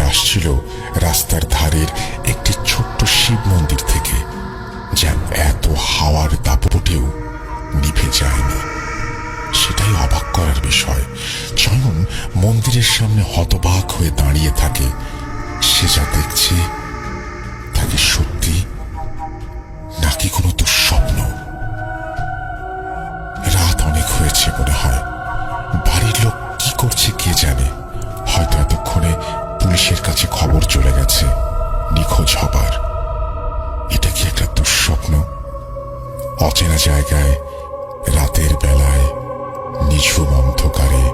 আসছিল রাস্তার ধারের একটি ছোট্ট শিব মন্দির থেকে যা এত হাওয়ার দাপটেও নিভে যায়নি। সেটাই অবাক করার বিষয়। চয়ন মন্দিরের সামনে হতবাক হয়ে দাঁড়িয়ে থাকে। সে যা দেখছে পুলিশের কাছে খবর চলে গেছে, নিখোঁজ হবার। এটা কি একটা দুঃস্বপ্ন? অচেনা জায়গায়, রাতের বেলায়, নিঝুম অন্ধকারে,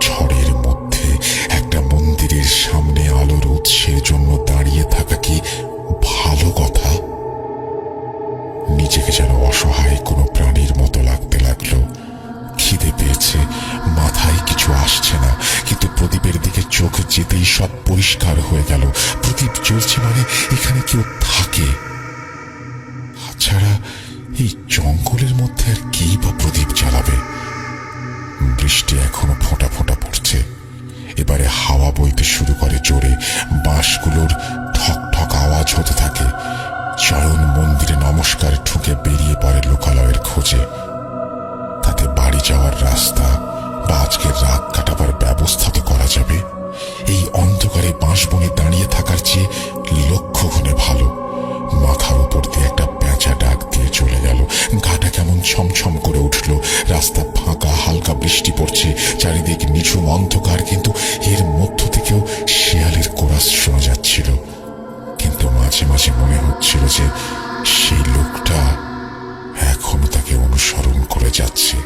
ঝড়ের মধ্যে, একটা মন্দিরের সামনে আলোর উৎসের জন্য দাঁড়িয়ে থাকা কি ভালো কথা? নিজেকে যেন অসহায় কোনো প্রাণীর মতো লাগতে পরিষ্কার প্রদীপ জ্বলছে মানে এখানে কেউ থাকে। তাছাড়া এই জঙ্গলের মধ্যে আর কি বা প্রদীপ জ্বালাবে? বৃষ্টি এখনও ফোঁটা ফোঁটা পড়ছে। এবারে হাওয়া বইতে শুরু করে জোরে, বাঁশগুলোর ঠক ঠক আওয়াজ হতে থাকে। চয়ন মন্দিরে নমস্কার ঠুকে বেরিয়ে পড়ে লোকালয়ের খোঁজে। তাতে বাড়ি যাওয়ার রাস্তা অন্ধকারে বাঁশবনে দাঁড়িয়ে থাকার চেয়ে লক্ষ গুণে ভালো। মাথার উপর দিয়ে একটা প্যাঁচা ডাক দিয়ে চলে গেল। গাটা কেমন ছমছম করে উঠল। রাস্তা ফাঁকা, হালকা বৃষ্টি পড়ছে। চারিদিক নিঝুম অন্ধকার, কিন্তু এর মধ্য থেকেও শেয়ালের কোরাস শোনা যাচ্ছিল। কিন্তু মাঝে মাঝে মনে হচ্ছিল যে সেই লোকটা এখনও তাকে অনুসরণ করে যাচ্ছে।